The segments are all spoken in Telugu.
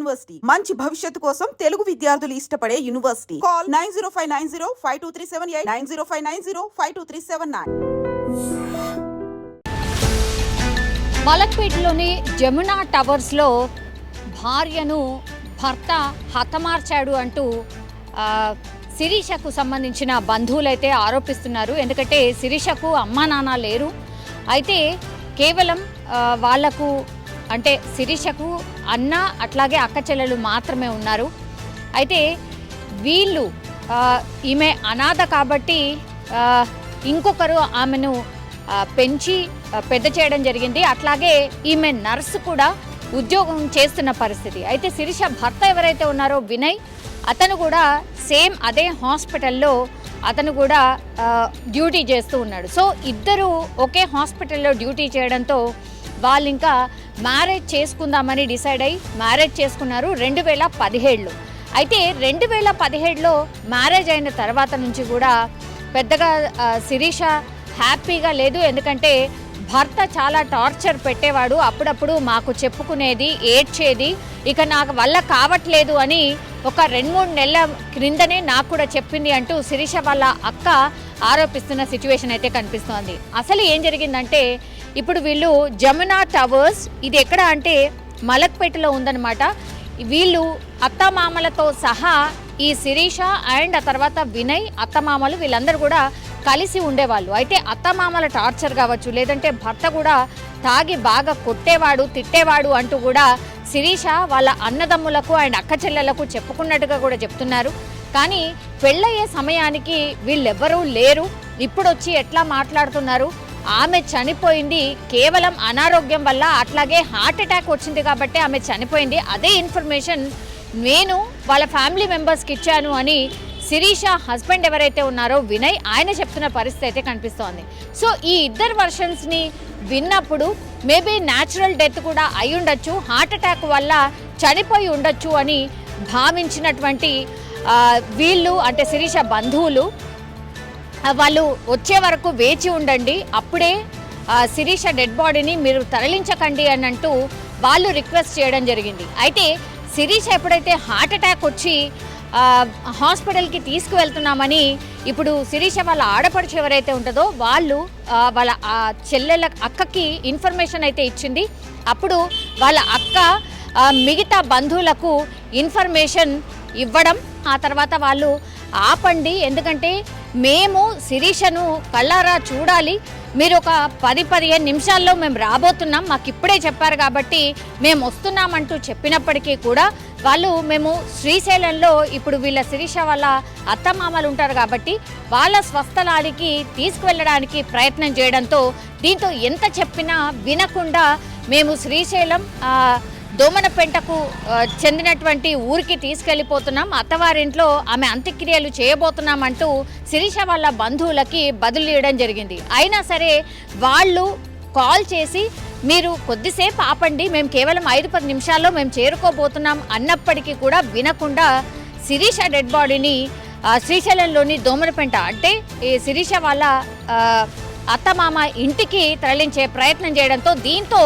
యూనివర్సిటీ. మంచి భవిష్యత్తు కోసం తెలుగు విద్యార్థులు ఇష్టపడే university. Call nine zero five nine zero five two three seven eight nine zero five nine zero five two three seven nine. మలక్పేటలోని Jamuna టవర్స్లో భార్యను భర్త హతమార్చాడు అంటూ శిరీషకు సంబంధించిన బంధువులైతే ఆరోపిస్తున్నారు. ఎందుకంటే శిరీషకు అమ్మా నాన్న లేరు. అయితే కేవలం వాళ్ళకు అంటే శిరీషకు అన్న అట్లాగే అక్క చెల్లెలు మాత్రమే ఉన్నారు. అయితే వీళ్ళు ఈమె అనాథ కాబట్టి ఇంకొకరు ఆమెను పెంచి పెద్ద చేయడం జరిగింది. అట్లాగే ఈమె నర్సు కూడా ఉద్యోగం చేస్తున్న పరిస్థితి. అయితే శిరీష భర్త ఎవరైతే ఉన్నారో వినయ్ అతను కూడా సేమ్ అదే హాస్పిటల్లో అతను కూడా డ్యూటీ చేస్తూ ఉన్నాడు. సో ఇద్దరు ఒకే హాస్పిటల్లో డ్యూటీ చేయడంతో వాళ్ళు ఇంకా మ్యారేజ్ చేసుకుందామని డిసైడ్ అయ్యి మ్యారేజ్ చేసుకున్నారు రెండు వేల పదిహేడులో. అయితే రెండు వేల పదిహేడులో మ్యారేజ్ అయిన తర్వాత నుంచి కూడా పెద్దగా శిరీష హ్యాపీగా లేదు. ఎందుకంటే భర్త చాలా టార్చర్ పెట్టేవాడు. అప్పుడప్పుడు మాకు చెప్పుకునేది ఏడ్చేది ఇక నాకు వల్ల కావట్లేదు అని ఒక రెండు మూడు నెలల క్రిందనే నాకు కూడా చెప్పింది అంటూ శిరీష వాళ్ళ అక్క ఆరోపిస్తున్న సిచ్యువేషన్ అయితే కనిపిస్తోంది. అసలు ఏం జరిగిందంటే ఇప్పుడు వీళ్ళు జమునా టవర్స్ ఇది ఎక్కడ అంటే మలక్పేటలో ఉందన్నమాట. వీళ్ళు అత్తమామలతో సహా ఈ శిరీష అండ్ ఆ తర్వాత వినయ్ అత్తమామలు వీళ్ళందరూ కూడా కలిసి ఉండేవాళ్ళు. అయితే అత్తమామల టార్చర్ కావచ్చు లేదంటే భర్త కూడా తాగి బాగా కొట్టేవాడు తిట్టేవాడు అంటూ కూడా శిరీష వాళ్ళ అన్నదమ్ములకు అండ్ అక్క చెల్లెలకు చెప్పుకున్నట్టుగా కూడా చెప్తున్నారు. కానీ పెళ్ళయ్యే సమయానికి వీళ్ళెవ్వరూ లేరు. ఇప్పుడు వచ్చి ఎట్లా మాట్లాడుతున్నారు? ఆమె చనిపోయింది కేవలం అనారోగ్యం వల్ల అట్లాగే హార్ట్ అటాక్ వచ్చింది కాబట్టి ఆమె చనిపోయింది. అదే ఇన్ఫర్మేషన్ నేను వాళ్ళ ఫ్యామిలీ మెంబర్స్కి ఇచ్చాను అని శిరీష హస్బెండ్ ఎవరైతే ఉన్నారో వినయ్ ఆయన చెప్తున్న పరిస్థితి అయితే కనిపిస్తోంది. సో ఈ ఇద్దరు వర్షన్స్ని విన్నప్పుడు మేబీ న్యాచురల్ డెత్ కూడా అయి ఉండొచ్చు హార్ట్ అటాక్ వల్ల చనిపోయి ఉండొచ్చు అని భావించినటువంటి వీళ్ళు అంటే శిరీష బంధువులు వాళ్ళు వచ్చే వరకు వేచి ఉండండి. అప్పుడే శిరీష డెడ్ బాడీని మీరు తరలించకండి అని అంటూ వాళ్ళు రిక్వెస్ట్ చేయడం జరిగింది. అయితే శిరీష ఎప్పుడైతే హార్ట్ అటాక్ వచ్చి హాస్పిటల్కి తీసుకువెళ్తున్నామని ఇప్పుడు శిరీష వాళ్ళ ఆడపడుచు ఎవరైతే ఉంటుందో వాళ్ళు వాళ్ళ చెల్లెల అక్కకి ఇన్ఫర్మేషన్ అయితే ఇచ్చింది. అప్పుడు వాళ్ళ అక్క మిగతా బంధువులకు ఇన్ఫర్మేషన్ ఇవ్వడం ఆ తర్వాత వాళ్ళు ఆపండి. ఎందుకంటే మేము శిరీషను కళ్ళారా చూడాలి. మీరు ఒక పది పదిహేను నిమిషాల్లో మేము రాబోతున్నాం. మాకు ఇప్పుడే చెప్పారు కాబట్టి మేము వస్తున్నామంటూ చెప్పినప్పటికీ కూడా వాళ్ళు మేము శ్రీశైలంలో ఇప్పుడు వీళ్ళ శిరీష వాళ్ళ అత్తమామలు ఉంటారు కాబట్టి వాళ్ళ స్వస్థలానికి తీసుకువెళ్ళడానికి ప్రయత్నం చేయడంతో దీంతో ఎంత చెప్పినా వినకుండా మేము శ్రీశైలం దోమనపెంటకు చెందినటువంటి ఊరికి తీసుకెళ్ళిపోతున్నాం. అత్తవారింట్లో ఆమె అంత్యక్రియలు చేయబోతున్నామంటూ శిరీష వాళ్ళ బంధువులకి బదులు ఇవ్వడం జరిగింది. అయినా సరే వాళ్ళు కాల్ చేసి మీరు కొద్దిసేపు ఆపండి మేము కేవలం ఐదు పది నిమిషాల్లో మేము చేరుకోబోతున్నాం అన్నప్పటికీ కూడా వినకుండా శిరీష డెడ్ బాడీని శ్రీశైలంలోని దోమనపెంట అంటే ఈ శిరీష వాళ్ళ అత్తమామ ఇంటికి తరలించే ప్రయత్నం చేయడంతో దీంతో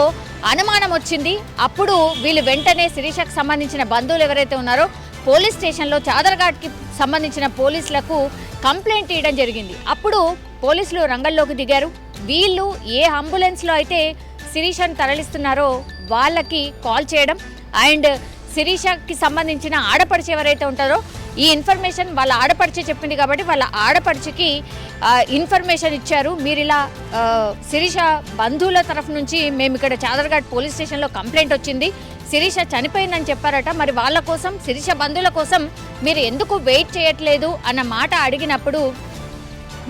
అనుమానం వచ్చింది. అప్పుడు వీళ్ళు వెంటనే శిరీషకు సంబంధించిన బంధువులు ఎవరైతే ఉన్నారో పోలీస్ స్టేషన్లో చాదర్ఘాట్కి సంబంధించిన పోలీసులకు కంప్లైంట్ ఇవ్వడం జరిగింది. అప్పుడు పోలీసులు రంగంలోకి దిగారు. వీళ్ళు ఏ అంబులెన్స్లో అయితే శిరీషను తరలిస్తున్నారో వాళ్ళకి కాల్ చేయడం అండ్ శిరీషకి సంబంధించిన ఆడపడిచి ఎవరైతే ఉంటారో ఈ ఇన్ఫర్మేషన్ వాళ్ళ ఆడపడిచి చెప్పింది కాబట్టి వాళ్ళ ఆడపడిచికి ఇన్ఫర్మేషన్ ఇచ్చారు. మీరు ఇలా శిరీష బంధువుల తరఫు నుంచి మేము ఇక్కడ చాదర్ఘాట్ పోలీస్ స్టేషన్లో కంప్లైంట్ వచ్చింది. శిరీష చనిపోయిందని చెప్పారట. మరి వాళ్ళ కోసం శిరీష బంధువుల కోసం మీరు ఎందుకు వెయిట్ చేయట్లేదు అన్న మాట అడిగినప్పుడు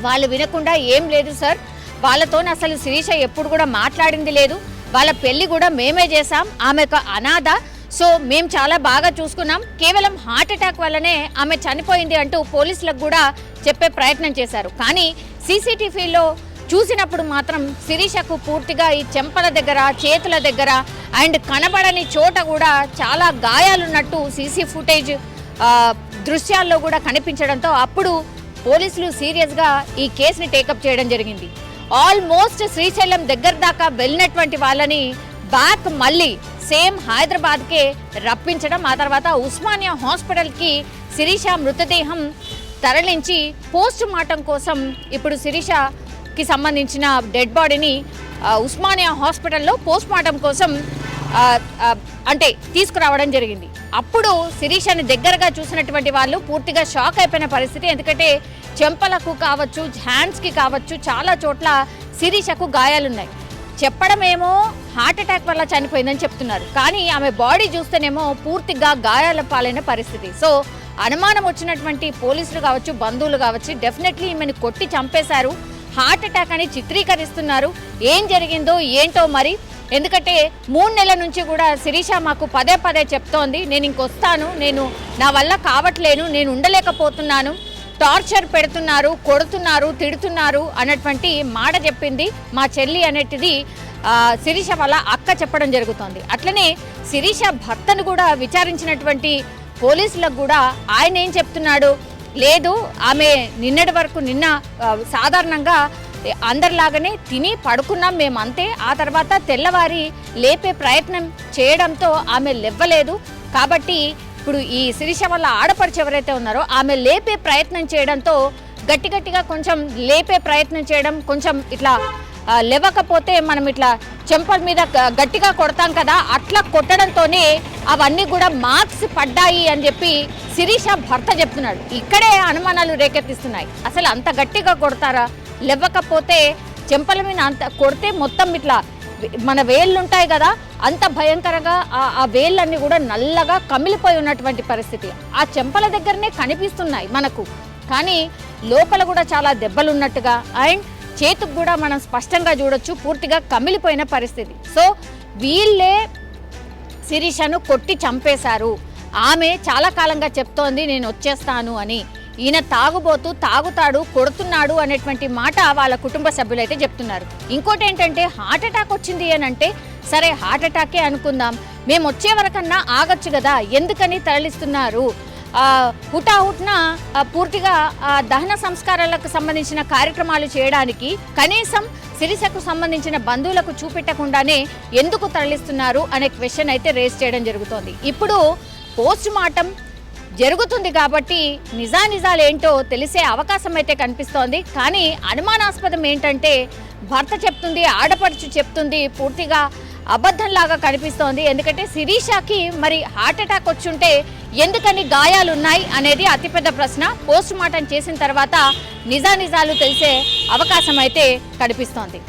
వాళ్ళు వినకుండా ఏం లేదు సార్. వాళ్ళతో అసలు శిరీష ఎప్పుడు కూడా మాట్లాడింది లేదు. వాళ్ళ పెళ్ళి కూడా మేమే చేసాం ఆమె ఒక అనాథ సో మేము చాలా బాగా చూసుకున్నాం. కేవలం హార్ట్ అటాక్ వల్లనే ఆమె చనిపోయింది అంటూ పోలీసులకు కూడా చెప్పే ప్రయత్నం చేశారు. కానీ సీసీటీవీలో చూసినప్పుడు మాత్రం శిరీషకు పూర్తిగా ఈ చెంపల దగ్గర చేతుల దగ్గర అండ్ కనబడని చోట కూడా చాలా గాయాలున్నట్టు సీసీ ఫుటేజ్ దృశ్యాల్లో కూడా కనిపించడంతో అప్పుడు పోలీసులు సీరియస్గా ఈ కేసుని టేకప్ చేయడం జరిగింది. ఆల్మోస్ట్ శ్రీశైలం దగ్గర దాకా వెళ్ళినటువంటి వాళ్ళని బ్యాక్ మళ్ళీ సేమ్ హైదరాబాద్కే రప్పించడం ఆ తర్వాత ఉస్మానియా హాస్పిటల్కి శిరీష మృతదేహం తరలించి పోస్ట్ మార్టం కోసం ఇప్పుడు శిరీషకి సంబంధించిన డెడ్ బాడీని ఉస్మానియా హాస్పిటల్లో పోస్ట్ మార్టం కోసం అంటే తీసుకురావడం జరిగింది. అప్పుడు శిరీషని దగ్గరగా చూసినటువంటి వాళ్ళు పూర్తిగా షాక్ అయిపోయిన పరిస్థితి. ఎందుకంటే చెంపలకు కావచ్చు హ్యాండ్స్కి కావచ్చు చాలా చోట్ల శిరీషకు గాయాలున్నాయి. చెప్పడమేమో హార్ట్ అటాక్ వల్ల చనిపోయిందని చెప్తున్నారు. కానీ ఆమె బాడీ చూస్తేనేమో పూర్తిగా గాయాల పాలైన పరిస్థితి. సో అనుమానం వచ్చినటువంటి పోలీసులు కావచ్చు బంధువులు కావచ్చు డెఫినెట్లీ ఈమెను కొట్టి చంపేశారు. హార్ట్ అటాక్ అని చిత్రీకరిస్తున్నారు. ఏం జరిగిందో ఏంటో మరి? ఎందుకంటే మూడు నెలల నుంచి కూడా శిరీష మాకు పదే పదే చెప్తోంది. నేను ఇంకొస్తాను. నేను నా వల్ల కావట్లేను. నేను ఉండలేకపోతున్నాను. టార్చర్ పెడుతున్నారు కొడుతున్నారు తిడుతున్నారు అన్నటువంటి మాట చెప్పింది మా చెల్లి అనేటిది శిరీష వాళ్ళ అక్క చెప్పడం జరుగుతోంది. అట్లనే శిరీష భర్తను కూడా విచారించినటువంటి పోలీసులకు కూడా ఆయన ఏం చెప్తున్నాడు? లేదు ఆమె నిన్నటి వరకు నిన్న సాధారణంగా అందరిలాగానే తిని పడుకున్నాం మేము అంతే ఆ తర్వాత తెల్లవారి లేపే ప్రయత్నం చేయడంతో ఆమె లేవ్వలేదు కాబట్టి ఇప్పుడు ఈ శిరీష వల్ల ఆడపడుచు ఎవరైతే ఉన్నారో ఆమె లేపే ప్రయత్నం చేయడంతో గట్టి గట్టిగా కొంచెం లేపే ప్రయత్నం చేయడం కొంచెం ఇట్లా లేవకపోతే మనం ఇట్లా చెంపల మీద గట్టిగా కొడతాం కదా అట్లా కొట్టడంతోనే అవన్నీ కూడా మార్క్స్ పడ్డాయి అని చెప్పి శిరీష భర్త చెప్తున్నాడు. ఇక్కడే అనుమానాలు రేకెత్తిస్తున్నాయి. అసలు అంత గట్టిగా కొడతారా? లేవకపోతే చెంపల మీద అంత కొడితే మొత్తం ఇట్లా మన వేళ్ళు ఉంటాయి కదా అంత భయంకరంగా ఆ- ఆ వేళ్ళన్నీ కూడా నల్లగా కమిలిపోయి ఉన్నటువంటి పరిస్థితి. ఆ చెంపల దగ్గరనే కనిపిస్తున్నాయి మనకు. కానీ లోపల కూడా చాలా దెబ్బలు ఉన్నట్టుగా అండ్ చేతికి కూడా మనం స్పష్టంగా చూడొచ్చు పూర్తిగా కమిలిపోయిన పరిస్థితి. సో వీళ్ళే శిరీషను కొట్టి చంపేశారు. ఆమె చాలా కాలంగా చెప్తోంది నేను వచ్చేస్తాను అని. ఈయన తాగుబోతూ తాగుతాడు కొడుతున్నాడు అనేటువంటి మాట వాళ్ళ కుటుంబ సభ్యులైతే చెప్తున్నారు. ఇంకోటి ఏంటంటే హార్ట్ అటాక్ వచ్చింది అని అంటే సరే హార్ట్ అటాకే అనుకుందాం. మేము వచ్చే వరకన్నా ఆగొచ్చు కదా ఎందుకని తరలిస్తున్నారు? హుటాహుట్న పూర్తిగా దహన సంస్కారాలకు సంబంధించిన కార్యక్రమాలు చేయడానికి కనీసం సిరిసకు సంబంధించిన బంధువులకు చూపెట్టకుండానే ఎందుకు తరలిస్తున్నారు అనే క్వశ్చన్ అయితే రేస్ చేయడం జరుగుతోంది. ఇప్పుడు పోస్ట్ మార్టం జరుగుతుంది కాబట్టి నిజానిజాలు ఏంటో తెలిసే అవకాశం అయితే కనిపిస్తోంది. కానీ అనుమానాస్పదం ఏంటంటే భర్త చెప్తుంది ఆడపడుచు చెప్తుంది పూర్తిగా అబద్ధంలాగా కనిపిస్తోంది. ఎందుకంటే శిరీషాకి మరి హార్ట్ అటాక్ వచ్చుంటే ఎందుకని గాయాలున్నాయి అనేది అతిపెద్ద ప్రశ్న. పోస్ట్ మార్టం చేసిన తర్వాత నిజానిజాలు తెలిసే అవకాశం అయితే కనిపిస్తోంది.